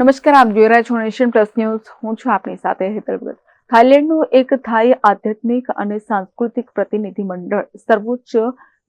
નમસ્કાર, આપ જોઈ રહ્યા છો નેશન પ્લસ ન્યૂઝ. હું છું આપની સાથે હેતલ ભગત. એક થાઈ આધ્યાત્મિક અને સાંસ્કૃતિક પ્રતિનિધિ મંડળ, સર્વોચ્ચ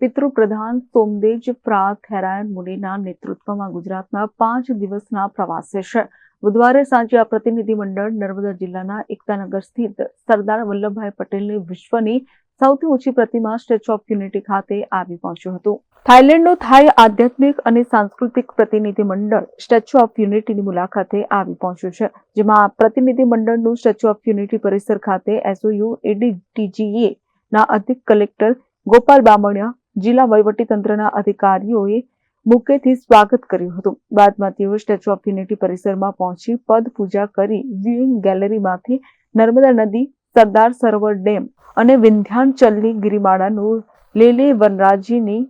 પિતૃપ્રધાન સોમદેજ પ્રા થેરાયણ મુનિના નેતૃત્વમાં ગુજરાતના પાંચ દિવસના પ્રવાસે છે. બુધવારે સાંજે આ પ્રતિનિધિ મંડળ નર્મદા જિલ્લાના એકતાનગર સ્થિત સરદાર વલ્લભભાઈ પટેલની વિશ્વની સૌથી ઊંચી પ્રતિમા સ્ટેચ્યુ ઓફ યુનિટી ખાતે આવી પહોંચ્યું હતું. થાઇલેન્ડનું થાઈ આધ્યાત્મિક અને સાંસ્કૃતિક પ્રતિનિધિ મંડળ સ્ટેચ્યુ ઓફ યુનિટીની મુલાકાતે આવી પહોંચ્યું છે, જેમાં પ્રતિનિધિ મંડળનું સ્ટેચ્યુ ઓફ યુનિટી પરિસર ખાતે એસઓયુ એડીટીજીએ ના અધિક કલેક્ટર ગોપાલ બામણિયા, જિલ્લા વહીવટીતંત્રના અધિકારીઓએ બુકેથી સ્વાગત કર્યું હતું. બાદમાં તેઓ સ્ટેચ્યુ ઓફ યુનિટી પરિસરમાં પહોંચી પદ પૂજા કરી વ્યુઇંગ ગેલેરીમાંથી નર્મદા નદી સરદાર સરોવર ડેમ અને વિંધ્યાંચલની ગિરિમાળાનું લેલે વનરાજીની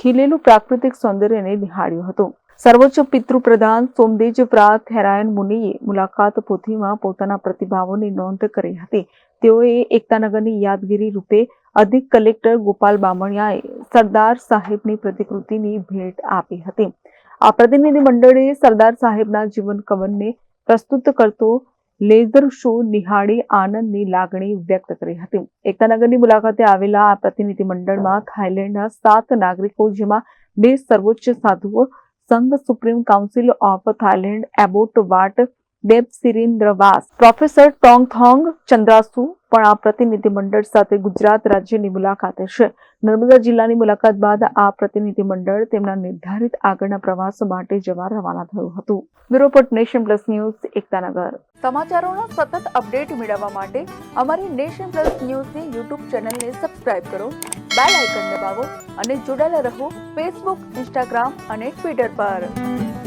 ખીલેલું પ્રાકૃતિક સૌંદર્યને નિહાળ્યું હતું. સર્વોચ્ચ પિતૃપ્રધાન સોમદેજ પ્રાત થેરાયણ મુનિએ મુલાકાત પોથીમાં પોતાના પ્રતિભાવોની નોંધ કરી હતી. તેઓએ એકતાનગરની યાદગીરી રૂપે અધિક કલેક્ટર ગોપાલ બામણિયાએ સરદાર સાહેબની પ્રતિકૃતિની ભેટ આપી હતી. આ પ્રતિનિધિ મંડળે સરદાર સાહેબના જીવન કવનને પ્રસ્તુત કરતો લેઝર શો નિહાળી આનંદની લાગણી વ્યક્ત કરી હતી. એકતાનગરની મુલાકાતે આવેલા આ પ્રતિનિધિ મંડળમાં થાઇલેન્ડના સાત નાગરિકો, જેમાં બે સર્વોચ્ચ સાધુઓ, Sangha supreme council of Thailand abbot Wat Debsirindrawas professor Tong થોંગ ચંદ્રાસુ પણ આ પ્રતિનિધિમંડળ સાથે ગુજરાત રાજ્યની મુલાકાતે છે. નર્મદા જિલ્લાની મુલાકાત બાદ આ પ્રતિનિધિમંડળ તેમના નિર્ધારિત આગળના પ્રવાસ માટે જવા રવાના થયું હતું. Bureau nation plus news, Ektanagar. સમાચારોના સતત અપડેટ મેળવવા માટે અમારી નેશન પ્લસ ન્યૂઝની યુટ્યુબ ચેનલને સબસ્ક્રાઇબ કરો, બેલ આઇકન દબાવો અને જોડાયેલા રહો ફેસબુક, ઇન્સ્ટાગ્રામ અને ટ્વિટર પર.